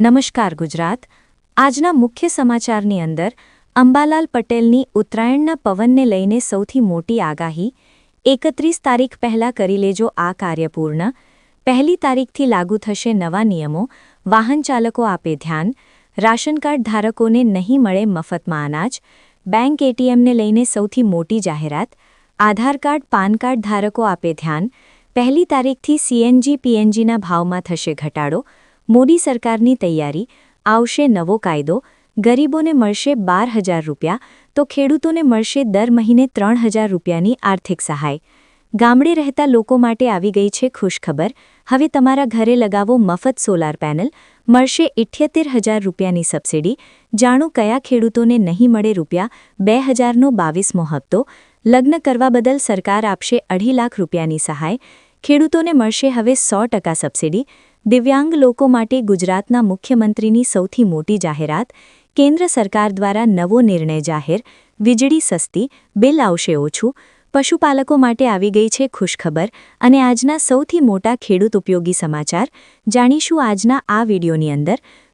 નમસ્કાર ગુજરાત. આજના મુખ્ય સમાચારની અંદર, અંબાલાલ પટેલની ઉત્તરાયણના પવનને લઈને સૌથી મોટી આગાહી, એકત્રીસ તારીખ પહેલાં કરી લેજો આ કાર્ય પૂર્ણ. પહેલી તારીખથી લાગુ થશે નવા નિયમો, વાહન ચાલકો આપે ધ્યાન, રાશન કાર્ડ ધારકોને નહીં મળે મફતમાં અનાજ, બેંક એટીએમને લઈને સૌથી મોટી જાહેરાત, આધાર કાર્ડ, પાન કાર્ડ ધારકો આપે ધ્યાન, પહેલી તારીખથી સીએનજી, પીએનજીના ભાવમાં થશે ઘટાડો મોદી સરકારની તૈયારી, આવશે નવો કાયદો, ગરીબોને મળશે બાર હજાર રૂપિયા, તો ખેડૂતોને મળશે દર મહિને ત્રણ હજાર રૂપિયાની આર્થિક સહાય. ગામડે રહેતા લોકો માટે આવી ગઈ છે ખુશખબર. હવે તમારા ઘરે લગાવો મફત સોલાર પેનલ. મળશે ઇઠ્યોતેર હજાર રૂપિયાની સબસિડી. જાણો કયા ખેડૂતોને નહીં મળે રૂપિયા? બે હજારનો બાવીસમો હપ્તો. લગ્ન કરવા બદલ સરકાર આપશે અઢી લાખ રૂપિયાની સહાય. ખેડૂતોને મળશે હવે સો ટકા સબસિડી. દિવ્યાંગ લોકો માટે ગુજરાતના મુખ્યમંત્રીની સૌથી મોટી જાહેરાત, કેન્દ્ર સરકાર દ્વારા નવો નિર્ણય જાહેર, વીજળી સસ્તી, બિલ આવશે ઓછું, પશુપાલકો માટે આવી ગઈ છે ખુશખબર અને આજના સૌથી મોટા ખેડૂત ઉપયોગી સમાચાર, જાણીશું આજના આ વિડીયોની અંદર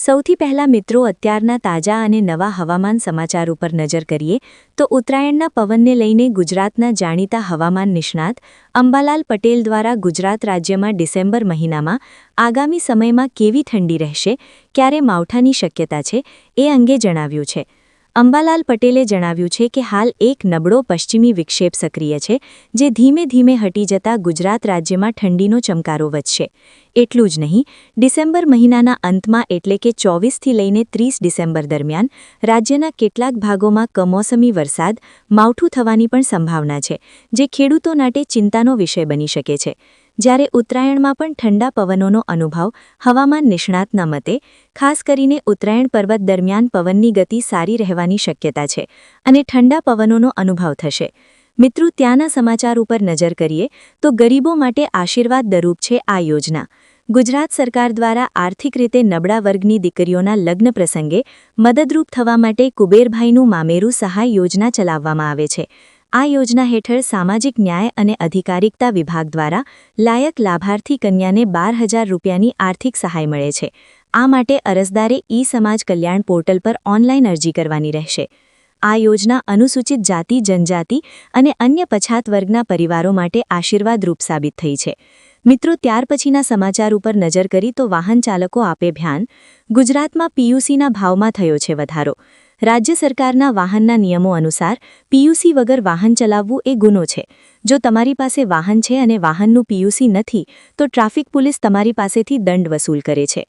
સૌથી પહેલા મિત્રો અત્યારના તાજા અને નવા હવામાન સમાચાર ઉપર નજર કરીએ, તો ઉત્તરાયણના પવનને લઈને ગુજરાતના જાણીતા હવામાન નિષ્ણાત અંબાલાલ પટેલ દ્વારા ગુજરાત રાજ્યમાં ડિસેમ્બર મહિનામાં આગામી સમયમાં કેવી ઠંડી રહેશે, ક્યારે માવઠાની શક્યતા છે, એ અંગે જણાવ્યું છે. અંબાલાલ પટેલે જણાવ્યું છે કે હાલ એક નબળો પશ્ચિમી વિક્ષેપ સક્રિય છે, જે ધીમે ધીમે હટી જતા ગુજરાત રાજ્યમાં ઠંડીનો ચમકારો વધશે. એટલું જ નહીં, ડિસેમ્બર મહિનાના અંતમાં એટલે કે ચોવીસથી લઈને ત્રીસ ડિસેમ્બર દરમિયાન રાજ્યના કેટલાક ભાગોમાં કમોસમી વરસાદ માવઠું થવાની પણ સંભાવના છે, જે ખેડૂતો માટે ચિંતાનો વિષય બની શકે છે. જ્યારે ઉત્તરાયણમાં પણ ઠંડા પવનોનો અનુભવ હવામાન નિષ્ણાતના મતે, ખાસ કરીને ઉત્તરાયણ પર્વત દરમિયાન પવનની ગતિ સારી રહેવાની શક્યતા છે અને ઠંડા પવનોનો અનુભવ થશે. મિત્રો, ત્યાંના સમાચાર ઉપર નજર કરીએ તો ગરીબો માટે આશીર્વાદ દરૂપ છે આ યોજના. ગુજરાત સરકાર દ્વારા આર્થિક રીતે નબળા વર્ગની દીકરીઓના લગ્ન પ્રસંગે મદદરૂપ થવા માટે કુબેરભાઈનું મામેરું સહાય યોજના ચલાવવામાં આવે છે. આ યોજના હેઠળ સામાજિક ન્યાય અને અધિકારિકતા વિભાગ દ્વારા લાયક લાભાર્થી કન્યાને બાર હજાર રૂપિયાની આર્થિક સહાય મળે છે. આ માટે અરજદારે ઈ સમાજ કલ્યાણ પોર્ટલ પર ઓનલાઈન અરજી કરવાની રહેશે. આ યોજના અનુસૂચિત જાતિ, જનજાતિ અને અન્ય પછાત વર્ગના પરિવારો માટે આશીર્વાદરૂપ સાબિત થઈ છે. મિત્રો, ત્યાર પછીના સમાચાર ઉપર નજર કરી તો વાહન ચાલકો આપે ધ્યાન ગુજરાતમાં પીયુસીના ભાવમાં થયો છે વધારો. રાજ્ય સરકારના વાહનના નિયમો અનુસાર પીયુસી વગર વાહન ચલાવવું એ ગુનો છે. જો તમારી પાસે વાહન છે અને વાહનનું પીયુસી નથી, તો ટ્રાફિક પોલીસ તમારી પાસેથી દંડ વસૂલ કરે છે.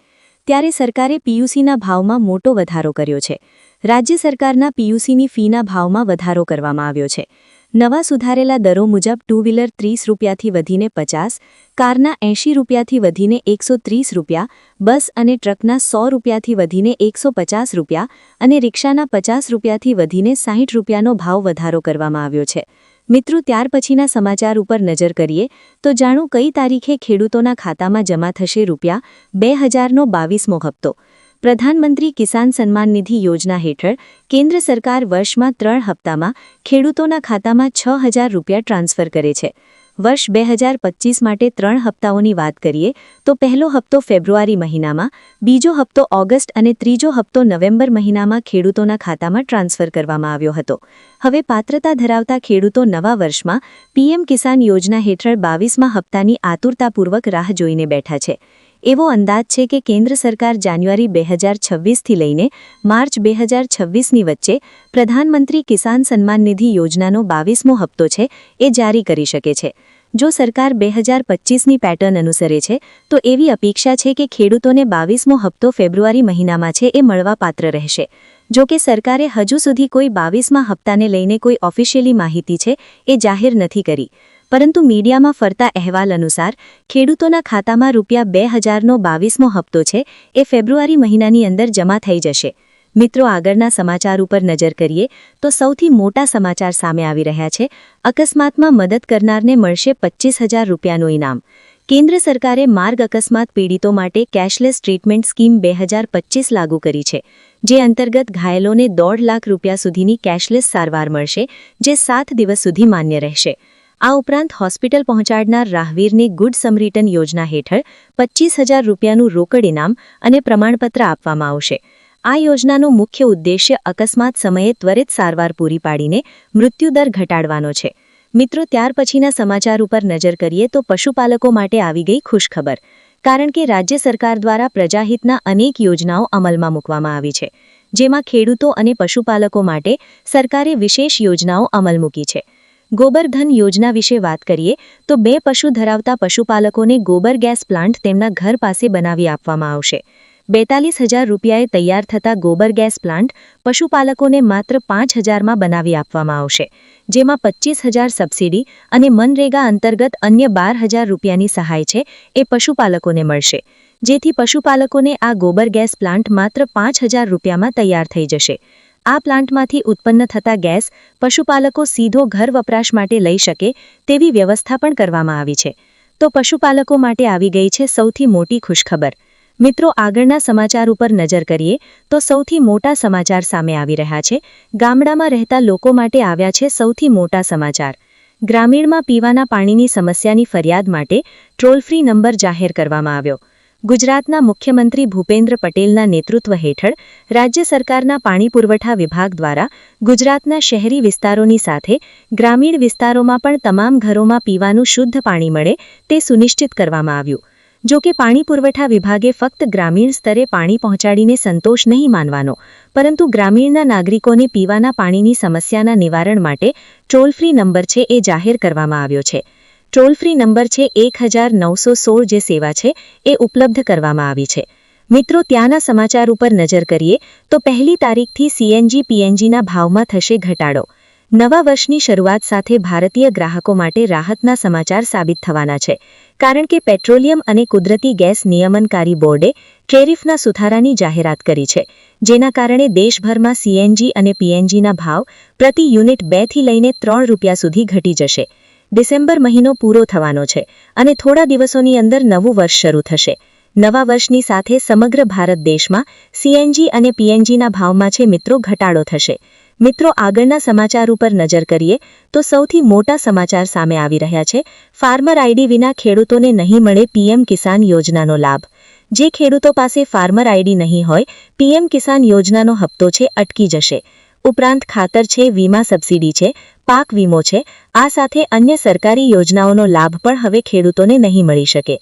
ત્યારે સરકારે પીયુસીના ભાવમાં મોટો વધારો કર્યો છે. રાજ્ય સરકારના પીયુસીની ફીના ભાવમાં વધારો કરવામાં આવ્યો છે. નવા સુધારેલા દરો મુજબ ટુ વ્હીલર ત્રીસ રૂપિયાથી વધીને પચાસ, કારના એંશી રૂપિયાથી વધીને એકસો ત્રીસ રૂપિયા, બસ અને ટ્રકના સો રૂપિયાથી વધીને એકસો પચાસ રૂપિયા અને રિક્ષાના પચાસ રૂપિયાથી વધીને સાહીઠ રૂપિયાનો ભાવ વધારો કરવામાં આવ્યો છે. મિત્રો, ત્યાર પછીના સમાચાર ઉપર નજર કરીએ, તો જાણું કઈ તારીખે ખેડૂતોના ખાતામાં જમા થશે રૂપિયા બે હજારનો બાવીસમો હપ્તો. પ્રધાનમંત્રી કિસાન સન્માન નિધિ યોજના હેઠળ કેન્દ્ર સરકાર વર્ષમાં ત્રણ હપ્તામાં ખેડૂતોના ખાતામાં છ રૂપિયા ટ્રાન્સફર કરે છે. વર્ષ બે હજાર પચીસ માટે ત્રણ હપ્તાઓની વાત કરીએ, તો પહેલો હપ્તો ફેબ્રુઆરી મહિનામાં, બીજો હપ્તો ઓગસ્ટ અને ત્રીજો હપ્તો નવેમ્બર મહિનામાં ખેડૂતોના ખાતામાં ટ્રાન્સફર કરવામાં આવ્યો હતો. હવે પાત્રતા ધરાવતા ખેડૂતો નવા વર્ષમાં પીએમ કિસાન યોજના હેઠળ બાવીસમાં હપ્તાની આતુરતાપૂર્વક રાહ જોઈને બેઠા છે. એવો અંદાજ છે કે કેન્દ્ર સરકાર જાન્યુઆરી બે હજાર છવ્વીસથી લઈને માર્ચ બે હજાર છવ્વીસની વચ્ચે પ્રધાનમંત્રી કિસાન સન્માન નિધિ યોજનાનો બાવીસમો હપ્તો છે, એ જારી કરી શકે છે. જો સરકાર બે હજાર પચીસની પેટર્ન અનુસરે છે, તો એવી અપેક્ષા છે કે ખેડૂતોને બાવીસમો હપ્તો ફેબ્રુઆરી મહિનામાં છે એ મળવાપાત્ર રહેશે. જો કે સરકારે હજુ સુધી કોઈ બાવીસમાં હપ્તાને લઈને કોઈ ઓફિશિયલી માહિતી છે, એ જાહેર નથી કરી. પરંતુ મીડિયામાં ફરતા અહેવાલ અનુસાર, ખેડૂતોના ખાતામાં રૂપિયા બે હજારનો બાવીસમો હપ્તો છે, એ ફેબ્રુઆરી મહિનાની અંદર જમા થઈ જશે. મિત્રો, આગળના સમાચાર ઉપર નજર કરીએ તો સૌથી મોટા સમાચાર સામે આવી રહ્યા છે. અકસ્માતમાં મદદ કરનારને મળશે પચ્ચીસ હજાર રૂપિયાનું ઇનામ. કેન્દ્ર સરકારે માર્ગ અકસ્માત પીડિતો માટે કેશલેસ ટ્રીટમેન્ટ સ્કીમ બે પચીસ લાગુ કરી છે, જે અંતર્ગત ઘાયલોને દોઢ લાખ રૂપિયા સુધીની કેશલેસ સારવાર મળશે, જે સાત દિવસ સુધી માન્ય રહેશે. આ ઉપરાંત હોસ્પિટલ પહોંચાડનાર રાહવીરને ગુડ સમરીટન યોજના હેઠળ પચીસ હજાર રૂપિયાનું રોકડ ઇનામ અને પ્રમાણપત્ર આપવામાં આવશે. આ યોજનાનો મુખ્ય ઉદ્દેશ્ય અકસ્માત સમયે ત્વરિત સારવાર પૂરી પાડીને મૃત્યુદર ઘટાડવાનો છે. મિત્રો, ત્યાર પછીના સમાચાર ઉપર નજર કરીએ તો પશુપાલકો માટે આવી ગઈ ખુશખબર. કારણ કે રાજ્ય સરકાર દ્વારા પ્રજાહિતના અનેક યોજનાઓ અમલમાં મૂકવામાં આવી છે, જેમાં ખેડૂતો અને પશુપાલકો માટે સરકારે વિશેષ યોજનાઓ અમલ મૂકી છે. ગોબરધન યોજના વિશે વાત કરીએ તો બે પશુ ધરાવતા પશુપાલકોને ગોબર ગેસ પ્લાન્ટ તેમના ઘર પાસે બનાવી આપવામાં આવશે. બેતાલીસ હજાર રૂપિયાએ તૈયાર થતા ગોબર ગેસ પ્લાન્ટ પશુપાલકોને માત્ર પાંચ હજારમાં બનાવી આપવામાં આવશે, જેમાં પચીસ હજાર સબસિડી અને મનરેગા અંતર્ગત અન્ય બાર હજાર રૂપિયાની સહાય છે એ પશુપાલકોને મળશે, જેથી પશુપાલકોને આ ગોબર ગેસ પ્લાન્ટ માત્ર પાંચ હજાર રૂપિયામાં તૈયાર થઈ જશે. આ પ્લાન્ટમાંથી ઉત્પન્ન થતા ગેસ પશુપાલકો સીધો ઘર વપરાશ માટે લઈ શકે તેવી વ્યવસ્થા પણ કરવામાં આવી છે. તો પશુપાલકો માટે આવી ગઈ છે સૌથી મોટી ખુશખબર. મિત્રો, આગળના સમાચાર ઉપર નજર કરીએ તો સૌથી મોટા સમાચાર સામે આવી રહ્યા છે. ગામડામાં રહેતા લોકો માટે આવ્યા છે સૌથી મોટા સમાચાર. ગ્રામીણમાં પીવાના પાણીની સમસ્યાની ફરિયાદ માટે ટ્રોલ ફ્રી નંબર જાહેર કરવામાં આવ્યો. ગુજરાતના મુખ્યમંત્રી ભૂપેન્દ્ર પટેલના નેતૃત્વ હેઠળ રાજ્ય સરકારના પાણી પુરવઠા વિભાગ દ્વારા ગુજરાતના શહેરી વિસ્તારોની સાથે ગ્રામીણ વિસ્તારોમાં પણ તમામ ઘરોમાં પીવાનું શુદ્ધ પાણી મળે તે સુનિશ્ચિત કરવામાં આવ્યું. જો કે પાણી પુરવઠા વિભાગે ફક્ત ગ્રામીણ સ્તરે પાણી પહોંચાડીને સંતોષ નહીં માનવાનો, પરંતુ ગ્રામીણના નાગરિકોને પીવાના પાણીની સમસ્યાના નિવારણ માટે ટોલ ફ્રી નંબર છે એ જાહેર કરવામાં આવ્યો છે. ટોલ ફ્રી નંબર છે એક હજાર નવસો સોળ જે સેવા છે એ ઉપલબ્ધ કરવામાં આવી છે. મિત્રો, ત્યાંના સમાચાર ઉપર નજર કરીએ તો પહેલી તારીખથી સીએનજી પીએનજીના ભાવમાં થશે ઘટાડો. નવા વર્ષની શરૂઆત સાથે ભારતીય ગ્રાહકો માટે રાહતના સમાચાર સાબિત થવાના છે. કારણ કે પેટ્રોલિયમ અને કુદરતી ગેસ નિયમનકારી બોર્ડે ટેરિફના સુધારાની જાહેરાત કરી છે, જેના કારણે દેશભરમાં સીએનજી અને પીએનજીના ભાવ પ્રતિ યુનિટ બેથી લઈને ત્રણ રૂપિયા સુધી ઘટી જશે. ડિસેમ્બર મહિનો પૂરો થવાનો છે અને થોડા દિવસોની અંદર નવું વર્ષ શરૂ થશે. નવા વર્ષની સાથે સમગ્ર ભારત દેશમાં સીએનજી અને પીએનજીના ભાવમાં છે મિત્રો ઘટાડો થશે. મિત્રો, આગળના સમાચાર ઉપર નજર કરીએ, તો સૌથી મોટા સમાચાર સામે આવી રહ્યા છે. ફાર્મર આઈડી વિના ખેડૂતોને નહીં મળે પીએમ કિસાન યોજનાનો લાભ. જે ખેડૂતો પાસે ફાર્મર આઈડી નહીં હોય, પીએમ કિસાન યોજનાનો હપ્તો છે, અટકી જશે. ઉપરાંત ખાતર છે, વીમા સબસિડી છે, પાક વીમો છે, આ સાથે અન્ય સરકારી યોજનાઓનો લાભ પણ હવે ખેડૂતોને નહીં મળી શકે.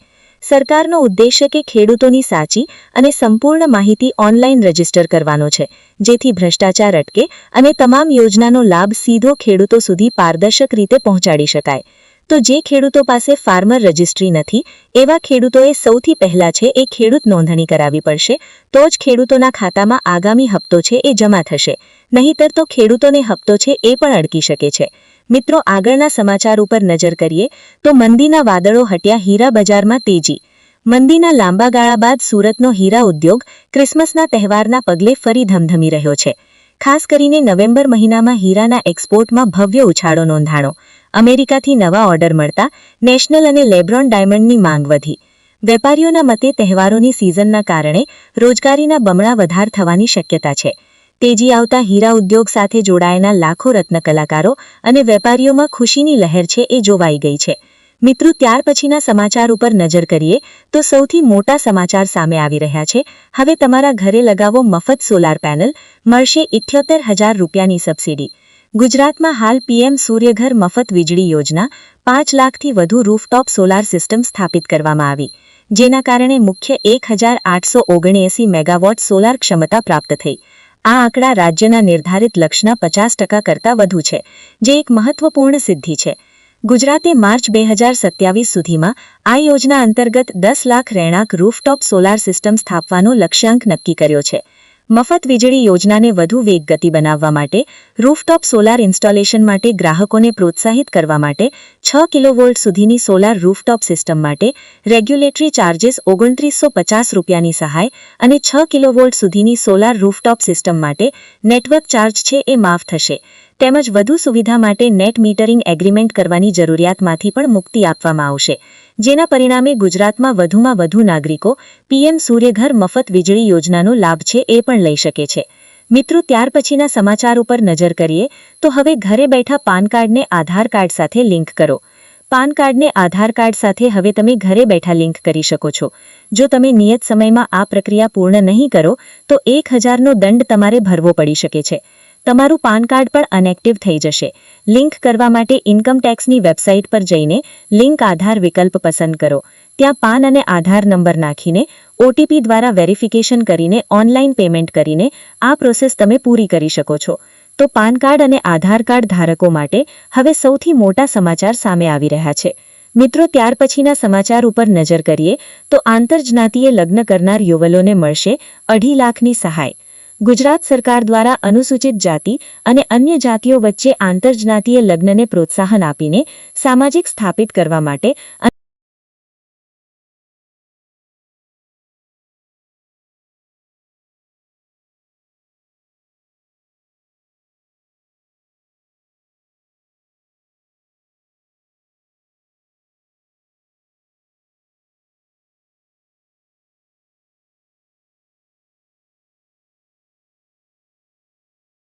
સરકારનો ઉદ્દેશ્ય કે ખેડૂતોની સાચી અને સંપૂર્ણ માહિતી ઓનલાઈન રજિસ્ટર કરવાનો છે, જેથી ભ્રષ્ટાચાર અટકે અને તમામ યોજનાનો લાભ સીધો ખેડૂતો સુધી પારદર્શક રીતે પહોંચાડી શકાય. તો જે ખેડૂતો પાસે ફાર્મર રજિસ્ટ્રી નથી, એવા ખેડૂતોએ સૌથી પહેલા છે એ ખેડૂત નોંધણી કરાવવી પડશે, તો જ ખેડૂતોના ખાતામાં આગામી હપ્તો છે એ જમા થશે, નહીંતર તો ખેડૂતોને હપ્તો છે એ પણ અડકી શકે છે. મિત્રો, આગળના સમાચાર ઉપર નજર કરીએ, તો મંદીના વાદળો હટ્યા હીરા બજારમાં તેજી. મંદીના લાંબા ગાળા બાદ સુરતનો હીરા ઉદ્યોગ ક્રિસમસના તહેવારના પગલે ફરી ધમધમી રહ્યો છે. ખાસ કરીને નવેમ્બર મહિનામાં હીરાના એક્સપોર્ટમાં ભવ્ય ઉછાળો નોંધાણો. અમેરિકાથી નવા ઓર્ડર મળતા નેશનલ અને લેબ્રોન ડાયમંડની માંગ વધી. વેપારીઓના મતે તહેવારોની સિઝનના કારણે રોજગારીના બમણા વધાર થવાની શક્યતા છે. તેજી આવતા હીરા ઉદ્યોગ સાથે જોડાયેલા લાખો રત્ન કલાકારો અને વેપારીઓમાં ખુશીની લહેર છે એ જોવાઈ ગઈ છે. મિત્રો, ત્યાર પછીના સમાચાર ઉપર નજર કરીએ તો સૌથી મોટા સમાચાર સામે આવી રહ્યા છે. હવે તમારા ઘરે લગાવો મફત સોલાર પેનલ, મળશે ઇઠ્યોતેર હજાર રૂપિયાની સબસિડી. ગુજરાતમાં હાલ પીએમ સૂર્યઘર મફત વીજળી યોજના પાંચ લાખથી વધુ રૂફટોપ સોલાર સિસ્ટમ સ્થાપિત કરવામાં આવી. જેના કારણે મુખ્ય એક હજાર આઠસો ઓગણએંસી મેગાવોટ સોલાર ક્ષમતા પ્રાપ્ત થઈ. આ આંકડા રાજ્યના નિર્ધારિત લક્ષ્યના પચાસ ટકા કરતાં વધુ છે, જે એક મહત્વપૂર્ણ સિદ્ધિ છે. ગુજરાતે માર્ચ બે હજાર સત્યાવીસ સુધીમાં આ યોજના અંતર્ગત દસ લાખ રહેણાંક રૂફટોપ સોલાર સિસ્ટમ સ્થાપવાનો લક્ષ્યાંક નક્કી કર્યો છે. મફત વીજળી યોજનાને વધુ વેગગતિ બનાવવા માટે રૂફટોપ સોલાર ઇન્સ્ટોલેશન માટે ગ્રાહકોને પ્રોત્સાહિત કરવા માટે, છ કિલોવોલ્ટ સુધીની સોલાર રૂફટોપ સિસ્ટમ માટે રેગ્યુલેટરી ચાર્જિસ ઓગણત્રીસો પચાસ રૂપિયાની સહાય અને છ કિલોવોલ્ટ સુધીની સોલાર રૂફટોપ સિસ્ટમ માટે નેટવર્ક ચાર્જ છે એ માફ થશે. તેમજ વધુ સુવિધા માટે નેટ મીટરિંગ એગ્રીમેન્ટ કરવાની જરૂરિયાતમાંથી પણ મુક્તિ આપવામાં આવશે. જેના પરિણામે ગુજરાતમાં વધુમાં વધુ નાગરિકો પીએમ સૂર્યઘર મફત વીજળી યોજનાનો લાભ છે એ પણ લઈ શકે છે. મિત્રો, ત્યાર પછીના સમાચાર ઉપર નજર કરીએ તો હવે ઘરે બેઠા પાન કાર્ડને આધાર કાર્ડ સાથે લિંક કરો. પાન કાર્ડને આધાર કાર્ડ સાથે હવે તમે ઘરે બેઠા લિંક કરી શકો છો. જો તમે નિયત સમયમાં આ પ્રક્રિયા પૂર્ણ નહીં કરો, તો એક હજારનો દંડ તમારે ભરવો પડી શકે છે. તમારું પાન કાર્ડ પણ અનએક્ટિવ થઈ જશે. લિંક કરવા માટે ઇન્કમ ટેક્સની વેબસાઇટ પર જઈને લિંક આધાર વિકલ્પ પસંદ કરો. ત્યાં પાન અને આધાર નંબર નાખીને ઓટીપી દ્વારા વેરિફિકેશન કરીને ઓનલાઈન પેમેન્ટ કરીને આ પ્રોસેસ તમે પૂરી કરી શકો છો. તો પાન કાર્ડ અને આધાર કાર્ડ ધારકો માટે હવે સૌથી મોટા સમાચાર સામે આવી રહ્યા છે. મિત્રો, ત્યાર પછીના સમાચાર ઉપર નજર કરીએ તો આંતરજ્ઞાતીય લગ્ન કરનાર યુવલોને મળશે અઢી લાખની સહાય. ગુજરાત સરકાર દ્વારા અનુસૂચિત જાતિ અને અન્ય જાતિઓ વચ્ચે આંતરજ્ઞાતીય લગ્નને પ્રોત્સાહન આપીને સામાજિક સ્થાપિત કરવા માટે